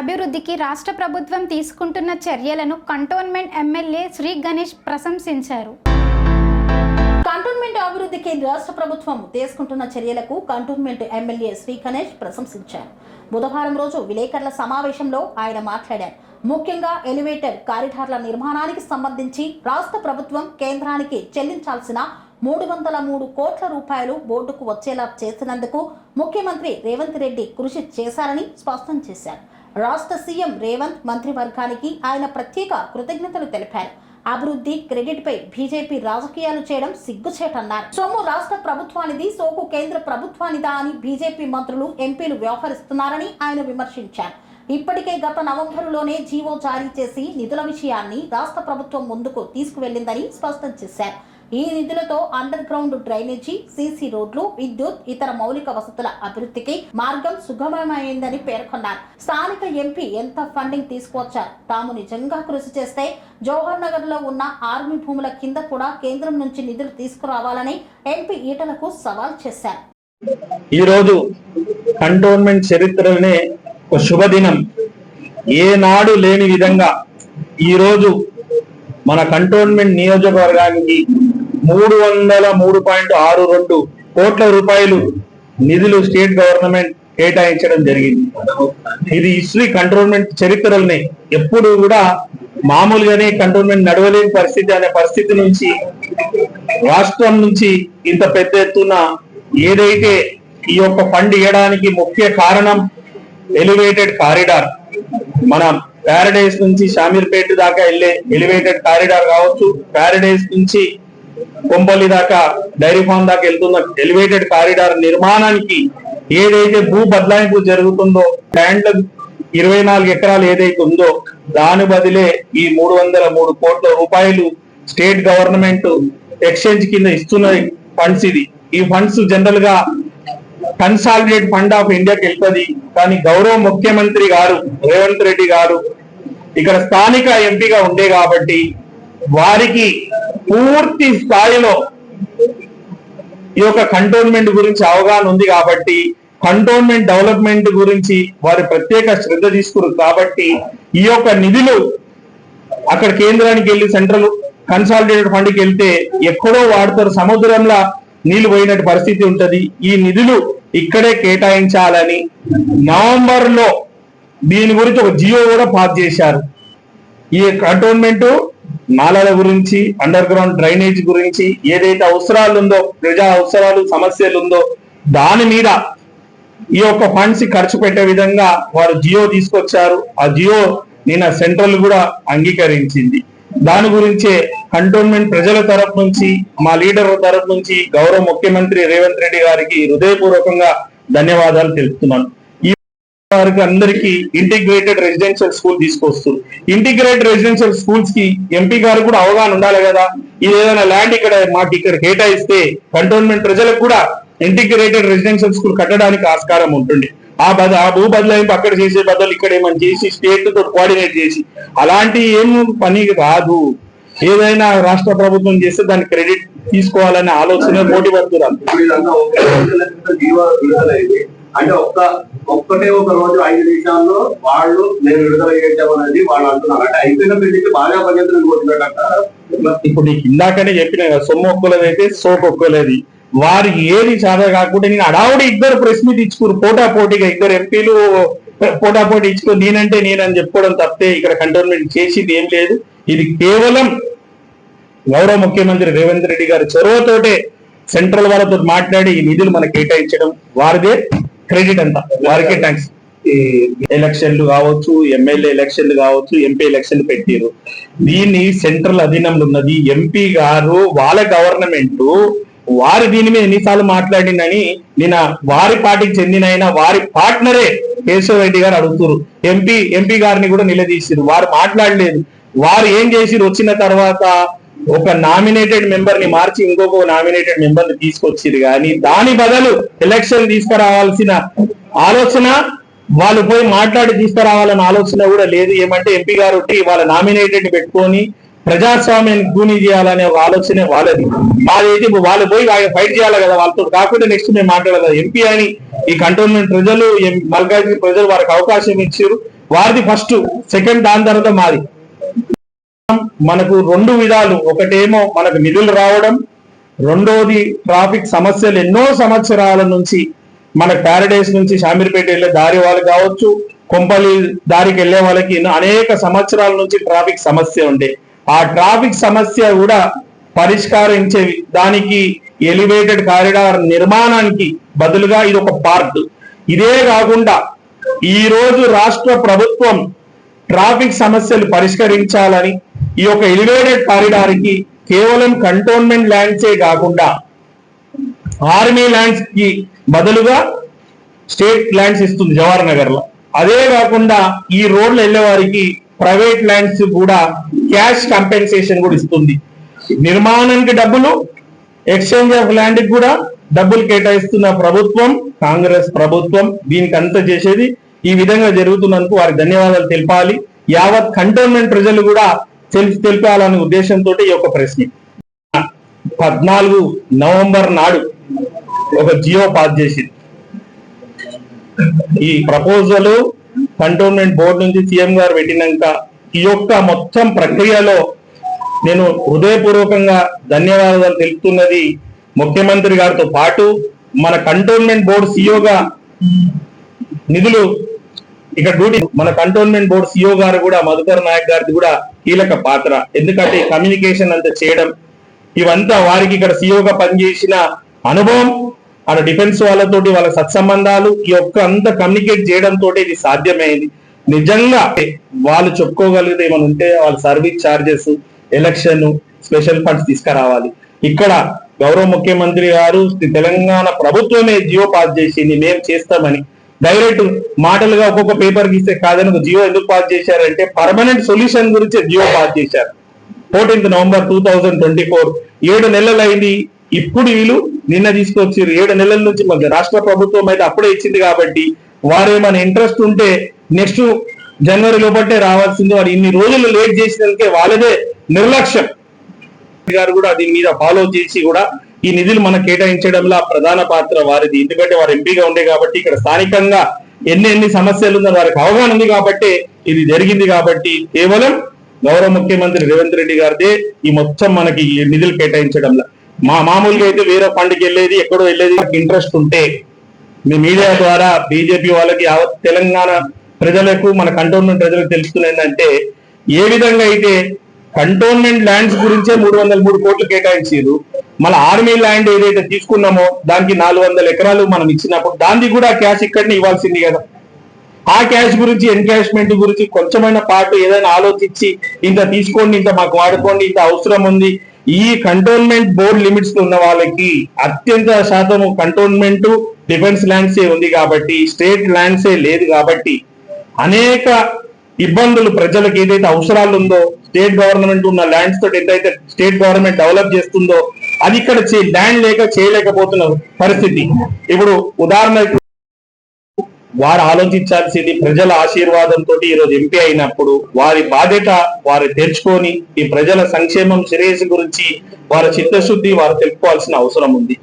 అభివృద్ధికి రాష్ట్ర ప్రభుత్వం తీసుకుంటున్న చర్యలను కంటోన్మెంట్ ఎమ్మెల్యే శ్రీ గణేష్ ప్రశంసించారు. కంటోన్మెంట్ అభివృద్ధికి రాష్ట్ర ప్రభుత్వం తీసుకుంటున్న చర్యలకు కంటోన్మెంట్ ఎమ్మెల్యే శ్రీ గణేష్ ప్రశంసించారు. బుధవారం రోజు విలేకరుల సమావేశంలో ఆయన మాట్లాడారు. ముఖ్యంగా ఎలివేటర్ కారిడార్ల నిర్మాణానికి సంబంధించి రాష్ట్ర ప్రభుత్వం కేంద్రానికి చెల్లించాల్సిన మూడు వందల మూడు కోట్ల రూపాయలు బోర్డుకు వచ్చేలా చేసినందుకు ముఖ్యమంత్రి రేవంత్ రెడ్డి కృషి చేశారని స్పష్టం చేశారు. రాష్ట్ర సీఎం రేవంత్ మంత్రివర్గానికి ఆయన ప్రత్యేక కృతజ్ఞతలు తెలిపారు. అభివృద్ధి క్రెడిట్ పై బీజేపీ రాజకీయాలు చేయడం సిగ్గుచేటన్నారు. సొమ్ము రాష్ట్ర ప్రభుత్వానిది సోకు కేంద్ర ప్రభుత్వానిదా అని బీజేపీ మంత్రులు ఎంపీలు వ్యవహరిస్తున్నారని ఆయన విమర్శించారు. ఇప్పటికే గత నవంబరులోనే జీవో జారీ చేసి నిధుల విషయాన్ని రాష్ట్ర ప్రభుత్వం ముందుకు తీసుకువెళ్ళిందని స్పష్టం చేశారు. ఈ నిధులతో అండర్ గ్రౌండ్ డ్రైనేజీ సీసీ రోడ్లు విద్యుత్ ఇతర మౌలిక వసతుల అభివృద్ధికి మార్గం సుగమమైందని పేర్కొన్నారు. స్థానిక ఎంపీ ఎంత ఫండింగ్ తీసుకువచ్చారు? తాము నిజంగా కృషి చేస్తే జవహర్ నగర్లో ఉన్న ఆర్మీ భూముల కింద కూడా కేంద్రం నుంచి నిధులు తీసుకురావాలని ఎంపీ ఈటలకు సవాల్ చేశారు. ఈరోజు కంటోన్మెంట్ చరిత్రనే ఒక శుభదినం. ఏనాడు లేని విధంగా ఈరోజు మన కంటోన్మెంట్ నియోజకవర్గానికి మూడు వందల మూడు పాయింట్ ఆరు రెండు కోట్ల రూపాయలు నిధులు స్టేట్ గవర్నమెంట్ కేటాయించడం జరిగింది. ఇది హిస్టరీ కంట్రోల్మెంట్ చరిత్రల్ని ఎప్పుడు కూడా మామూలుగానే కంటోన్మెంట్ నడవలేని పరిస్థితి అనే పరిస్థితి నుంచి రాష్ట్రం నుంచి ఇంత పెద్ద ఎత్తున ఏదైతే ఈ యొక్క ఫండ్ ఇవ్వడానికి ముఖ్య కారణం ఎలివేటెడ్ కారిడార్ మన ప్యారడైస్ నుంచి షామీర్పేట దాకా వెళ్ళే ఎలివేటెడ్ కారిడార్ కావచ్చు ప్యారడైస్ నుంచి కొంపల్లి దాకా డైరీ ఫామ్ దాకా వెళ్తున్న ఎలివేటెడ్ కారిడార్ నిర్మాణానికి ఏదైతే భూ బదలాయింపు జరుగుతుందో ల్యాండ్ ఇరవై నాలుగు ఎకరాలు ఏదైతే ఉందో దాని బదిలే ఈ మూడు వందల మూడు కోట్ల రూపాయలు స్టేట్ గవర్నమెంట్ ఎక్స్చేంజ్ కింద ఇస్తున్న ఫండ్స్ ఇది. ఈ ఫండ్స్ జనరల్గా కన్సాలిడేట్ ఫండ్ ఆఫ్ ఇండియాకి వెళ్తుంది. కానీ గౌరవ ముఖ్యమంత్రి గారు రేవంత్ రెడ్డి గారు ఇక్కడ స్థానిక ఎంపీగా ఉండే కాబట్టి వారికి పూర్తి స్థాయిలో ఈ యొక్క కంటోన్మెంట్ గురించి అవగాహన ఉంది కాబట్టి కంటోన్మెంట్ డెవలప్మెంట్ గురించి వారి ప్రత్యేక శ్రద్ధ తీసుకున్నారు కాబట్టి ఈ యొక్క నిధులు అక్కడ కేంద్రానికి వెళ్ళి సెంట్రల్ కన్సాలిడేటెడ్ ఫండ్కి వెళ్తే ఎక్కడో వాడతారు. సముద్రంలో నీళ్ళు పోయినట్టు పరిస్థితి ఉంటది. ఈ నిధులు ఇక్కడే కేటాయించాలని నవంబర్లో దీని గురించి ఒక జియో కూడా పాస్ చేశారు. ఈ కంటోన్మెంట్ నాలాల గురించి అండర్ గ్రౌండ్ డ్రైనేజ్ గురించి ఏదైతే అవసరాలు ఉందో ప్రజా అవసరాలు సమస్యలు ఉందో దాని మీద ఈ యొక్క ఫండ్స్ ఖర్చు పెట్టే విధంగా వారు జియో తీసుకొచ్చారు. ఆ జియో నిన్న సెంట్రల్ కూడా అంగీకరించింది. దాని గురించే కంటోన్మెంట్ ప్రజల తరపు నుంచి మా లీడర్ తరపు నుంచి గౌరవ ముఖ్యమంత్రి రేవంత్ రెడ్డి గారికి హృదయపూర్వకంగా ధన్యవాదాలు తెలుపుతున్నాను. వారికి అందరికి ఇంటిగ్రేటెడ్ రెసిడెన్షియల్ స్కూల్ తీసుకొస్తుంది. ఇంటిగ్రేటెడ్ రెసిడెన్షియల్ స్కూల్స్కి ఎంపీ గారు కూడా అవగాహన ఉండాలి కదా. ఇది ఏదైనా ల్యాండ్ ఇక్కడ మాకు ఇక్కడ కేటాయిస్తే కంటోన్మెంట్ ప్రజలకు కూడా ఇంటిగ్రేటెడ్ రెసిడెన్షియల్ స్కూల్ కట్టడానికి ఆస్కారం ఉంటుంది. ఆ బద ఆ భూ బదలాయింపు అక్కడ చేసే బదులు ఇక్కడ ఏమని చేసి స్టేట్తో కోఆర్డినేట్ చేసి అలాంటి ఏం పని రాదు. ఏదైనా రాష్ట్ర ప్రభుత్వం చేస్తే దాని క్రెడిట్ తీసుకోవాలనే ఆలోచన పోటీ పడుతున్నారు అంటే ఒక్క ఒక్కటే ఒక రోజు ఐదు నిమిషాల్లో వాళ్ళు నేను విడుదల చేద్దామనేది వాళ్ళు అంటున్నారు. అంటే అయిపోయిన పెళ్ళికి బాగా పనిచేతులు కొట్టినట్ట ఇప్పుడు నీకు ఇందాకనే చెప్పిన సొమ్ము ఒక్కలేదైతే సోకు ఒక్కలేదు. వారికి ఏది సాధ కాకుండా నేను అడావుడి ఇద్దరు ప్రెస్ మీట్ ఇచ్చుకోరు పోటా పోటీగా ఇద్దరు ఎంపీలు పోటా పోటీ ఇచ్చుకో నేనంటే నేనని చెప్పుకోవడం తప్పితే ఇక్కడ కంటోన్మెంట్ చేసింది ఏం లేదు. ఇది కేవలం గౌరవ ముఖ్యమంత్రి రేవంత్ రెడ్డి గారి చొరవతోటే సెంట్రల్ వాళ్ళతో మాట్లాడి ఈ నిధులు మనకు కేటాయించడం. వారిదే క్రెడిట్ అంతా. వారికే థ్యాంక్స్ ఈ ఎలక్షన్లు కావచ్చు ఎమ్మెల్యే ఎలక్షన్లు కావచ్చు ఎంపీ ఎలక్షన్లు పెట్టారు. దీన్ని సెంట్రల్ అధీనంలో ఉన్నది ఎంపీ గారు వాళ్ళ గవర్నమెంట్. వారి దీని మీద ఎన్నిసార్లు మాట్లాడిందని నిన్న వారి పార్టీకి చెందిన ఆయన వారి పార్ట్నరే కేశవ రెడ్డి గారు అడుగుతారు. ఎంపీ ఎంపీ గారిని కూడా నిలదీసిరు. వారు మాట్లాడలేదు. వారు ఏం చేసిరు? వచ్చిన తర్వాత ఒక నామినేటెడ్ మెంబర్ని మార్చి ఇంకొక నామినేటెడ్ మెంబర్ని తీసుకొచ్చిరు కానీ దాని బదులు ఎలక్షన్ తీసుకురావాల్సిన ఆలోచన వాళ్ళు పోయి మాట్లాడి తీసుకురావాలన్న ఆలోచన కూడా లేదు. ఏమంటే ఎంపీ గారు వాళ్ళ నామినేటెడ్ పెట్టుకొని ప్రజాస్వామ్యాన్ని గూని చేయాలనే ఒక ఆలోచనే వాళ్ళది. మాదైతే వాళ్ళు పోయి ఫైట్ చేయాలి కదా వాళ్ళతో కాకుండా నెక్స్ట్ మేము మాట్లాడదా. ఎంపీ అని ఈ కంటోన్మెంట్ ప్రజలు ఎం- మల్కాజ్గిరి ప్రజలు వారికి అవకాశం ఇచ్చారు వారిది ఫస్ట్ సెకండ్ దాని తర్వాత మాది. మనకు రెండు విధాలు ఒకటేమో మనకు నిధులు రావడం రెండోది ట్రాఫిక్ సమస్యలు ఎన్నో సంవత్సరాల నుంచి మన ప్యారడైస్ నుంచి షామీర్పేట వెళ్ళే దారి వాళ్ళు కావచ్చు కొంపల్లి దారికి వెళ్ళే వాళ్ళకి అనేక సంవత్సరాల నుంచి ట్రాఫిక్ సమస్య ఉండే. ఆ ట్రాఫిక్ సమస్య కూడా పరిష్కరించే దానికి ఎలివేటెడ్ కారిడార్ నిర్మాణానికి బదులుగా ఇది ఒక పార్ట్. ఇదే కాకుండా ఈ రోజు రాష్ట్ర ప్రభుత్వం ట్రాఫిక్ సమస్యలు పరిష్కరించాలని ఈ యొక్క ఎలివేటెడ్ కారిడార్కి కేవలం కంటోన్మెంట్ ల్యాండ్సే కాకుండా ఆర్మీ ల్యాండ్స్కి బదులుగా స్టేట్ ల్యాండ్స్ ఇస్తుంది జవహర్ నగర్లో అదే కాకుండా ఈ రోడ్లు వెళ్ళే వారికి ప్రైవేట్ ల్యాండ్స్ కూడా క్యాష్ కంపెన్సేషన్ కూడా ఇస్తుంది. నిర్మాణానికి డబ్బులు ఎక్స్చేంజ్ ఆఫ్ ల్యాండ్ కూడా డబ్బులు కేటాయిస్తున్న ప్రభుత్వం కాంగ్రెస్ ప్రభుత్వం దీనికి అంత చేసేది ఈ విధంగా జరుగుతున్నందుకు వారికి ధన్యవాదాలు తెలపాలి. యావత్ కంటోన్మెంట్ ప్రజలు కూడా తెలిపి తెలిపాలనే ఉద్దేశంతో ఈ యొక్క ప్రశ్న. పద్నాలుగు నవంబర్ నాడు ఒక జియో పాస్ చేసింది. ఈ ప్రపోజల్ కంటోన్మెంట్ బోర్డు నుంచి సీఎం గారు పెట్టినాక ఈ యొక్క మొత్తం ప్రక్రియలో నేను హృదయపూర్వకంగా ధన్యవాదాలు తెలుపుతున్నది ముఖ్యమంత్రి గారితో పాటు మన కంటోన్మెంట్ బోర్డు సీఓగా నిధులు ఇక్కడ డ్యూటీ మన కంటోన్మెంట్ బోర్డు సిఓ గారు కూడా మధుకర్ నాయక్ గారిది కూడా కీలక పాత్ర. ఎందుకంటే కమ్యూనికేషన్ అంతా చేయడం ఇవంతా వారికి ఇక్కడ సిఓగా పనిచేసిన అనుభవం. అక్కడ డిఫెన్స్ వాళ్ళతోటి వాళ్ళ సత్సంబంధాలు ఈ యొక్క అంత కమ్యూనికేట్ చేయడం తోటి ఇది సాధ్యమైంది. నిజంగా వాళ్ళు చెప్పుకోగలిగితే ఏమైనా ఉంటే వాళ్ళ service charges election special funds తీసుకురావాలి. ఇక్కడ గౌరవ ముఖ్యమంత్రి గారు తెలంగాణ ప్రభుత్వమే జియో పాస్ చేసింది మేము చేస్తామని. డైరెక్ట్ మాటలుగా ఒక్కొక్క పేపర్ గీస్తే కాదని ఒక జియో ఎందుకు పాస్ చేశారంటే పర్మనెంట్ సొల్యూషన్ గురించి జియో పాస్ చేశారు. Fourteenth November two thousand twenty four. ఏడు నెలలు అయింది. ఇప్పుడు వీళ్ళు నిన్న తీసుకొచ్చారు ఏడు నెలల నుంచి మన రాష్ట్ర ప్రభుత్వం అయితే అప్పుడే ఇచ్చింది కాబట్టి వారు ఏమైనా ఇంట్రెస్ట్ ఉంటే నెక్స్ట్ జనవరి లోపట్టే రావాల్సింది. వారు ఇన్ని రోజులు లేట్ చేసినందుకే వాళ్ళదే నిర్లక్ష్యం. గారు కూడా దీని మీద ఫాలో చేసి కూడా ఈ నిధులు మనకు కేటాయించడంలో ప్రధాన పాత్ర వారిది. ఎందుకంటే వారు ఎంపీగా ఉండే కాబట్టి ఇక్కడ స్థానికంగా ఎన్ని ఎన్ని సమస్యలు ఉందో వారికి అవగాహన ఉంది కాబట్టి ఇది జరిగింది కాబట్టి కేవలం గౌరవ ముఖ్యమంత్రి రేవంత్ రెడ్డి గారిదే ఈ మొత్తం మనకి నిధులు కేటాయించడంలో. మా మామూలుగా అయితే వేరే ఫండ్కి వెళ్ళేది ఎక్కడో వెళ్ళేది ఇంట్రెస్ట్ ఉంటే. మీ మీడియా ద్వారా బీజేపీ వాళ్ళకి తెలంగాణ ప్రజలకు మన కంటోన్మెంట్ ప్రజలకు తెలుస్తుంది ఏంటంటే ఏ విధంగా అయితే కంటోన్మెంట్ ల్యాండ్స్ గురించే మూడు వందల మూడు కోట్లు కేటాయించారు. మన ఆర్మీ ల్యాండ్ ఏదైతే తీసుకున్నామో దానికి నాలుగు వందల ఎకరాలు మనం ఇచ్చినప్పుడు దానికి కూడా క్యాష్ ఇక్కడనే ఇవ్వాల్సింది కదా. ఆ క్యాష్ గురించి ఎన్కాష్మెంట్ గురించి కొంచెమైన పాటు ఏదైనా ఆలోచించి ఇంత తీసుకోండి ఇంత మాకు వాడుకోండి ఇంత అవసరం ఉంది. ఈ కంటోన్మెంట్ బోర్డ్ లిమిట్స్ ఉన్న వాళ్ళకి అత్యంత శాతం కంటోన్మెంట్ డిఫెన్స్ ల్యాండ్సే ఉంది కాబట్టి స్టేట్ ల్యాండ్సే లేదు కాబట్టి అనేక ఇబ్బందులు ప్రజలకు ఏదైతే అవసరాలు ఉందో స్టేట్ గవర్నమెంట్ ఉన్న ల్యాండ్స్ తోటి ఎంతైతే స్టేట్ గవర్నమెంట్ డెవలప్ చేస్తుందో అది ఇక్కడ ల్యాండ్ లేక చేయలేకపోతున్న పరిస్థితి. ఇప్పుడు ఉదాహరణకు వారు ఆలోచించాల్సింది ప్రజల ఆశీర్వాదంతో ఈ రోజు ఎంపీ అయినప్పుడు వారి బాధ్యత వారు తెచ్చుకొని ఈ ప్రజల సంక్షేమం శ్రేయస్సు గురించి వారి చిత్తశుద్ధి వారు తెలుపుకోవాల్సిన అవసరం ఉంది.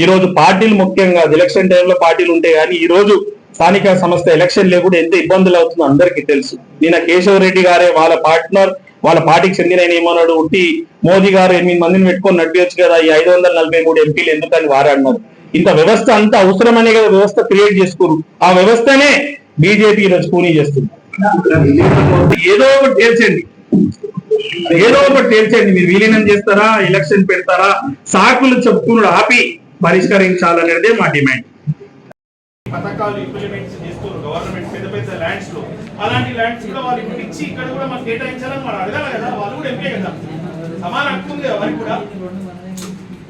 ఈ రోజు పార్టీలు ముఖ్యంగా ఎలక్షన్ టైంలో పార్టీలు ఉంటాయి కానీ ఈ రోజు స్థానిక సంస్థ ఎలక్షన్ లేకుండా ఎంత ఇబ్బందులు అవుతుందో అందరికీ తెలుసు. నిన్న కేశవరెడ్డి గారే వాళ్ళ పార్ట్నర్ వాళ్ళ పార్టీకి చెందిన ఆయన ఏమన్నాడు? ఉట్టి మోదీ గారు ఎనిమిది మందిని పెట్టుకొని నడిపించచ్చు కదా ఈ ఐదు వందల నలభై మూడు ఎంపీలు ఎందుకని వారు అన్నారు. ఇంత వ్యవస్థ అంత అవసరమనే కదా వ్యవస్థ క్రియేట్ చేసుకోరు. ఆ వ్యవస్థనే బీజేపీ ఈరోజు కూనీ చేస్తుంది. ఏదో ఒకటి తేల్చండి. ఏదో ఒకటి తేల్చండి. మీరు విలీనం చేస్తారా? ఎలక్షన్ పెడతారా? సాకులు చెప్పుకున్నాడు ఆపి పరిష్కరించాలనేదే మా డిమాండ్. పథకాలు ఇంప్లిమెంట్ పెద్ద ల్యాండ్స్లో. అలాంటి ల్యాండ్స్ కూడా వాళ్ళు ఇప్పుడు ఇచ్చి ఇక్కడ కూడా మాకు కేటాయించాలని మనం అడగాలి కదా వాళ్ళు కూడా ఎంపీ కదా. సమాన హక్కు ఉంది కదా వారికి కూడా.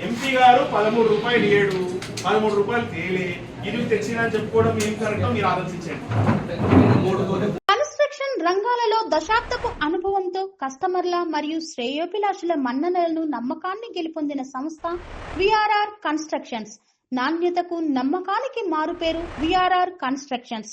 ఎంపీ గారు పదమూడు రూపాయలు ఏడు పదమూడు రూపాయలు తేలే ఇది తెచ్చినా చెప్పుకోవడం ఏం కరెక్టో మీరు ఆలోచించండి. కన్స్ట్రక్షన్ రంగాలలో దశాబ్దపు అనుభవంతో కస్టమర్ల మరియు శ్రేయోభిలాషుల మన్ననలను నమ్మకాన్ని గెలుపొందిన సంస్థ విఆర్ఆర్ కన్స్ట్రక్షన్స్. నాణ్యతకు నమ్మకానికి మారుపేరు VRR constructions.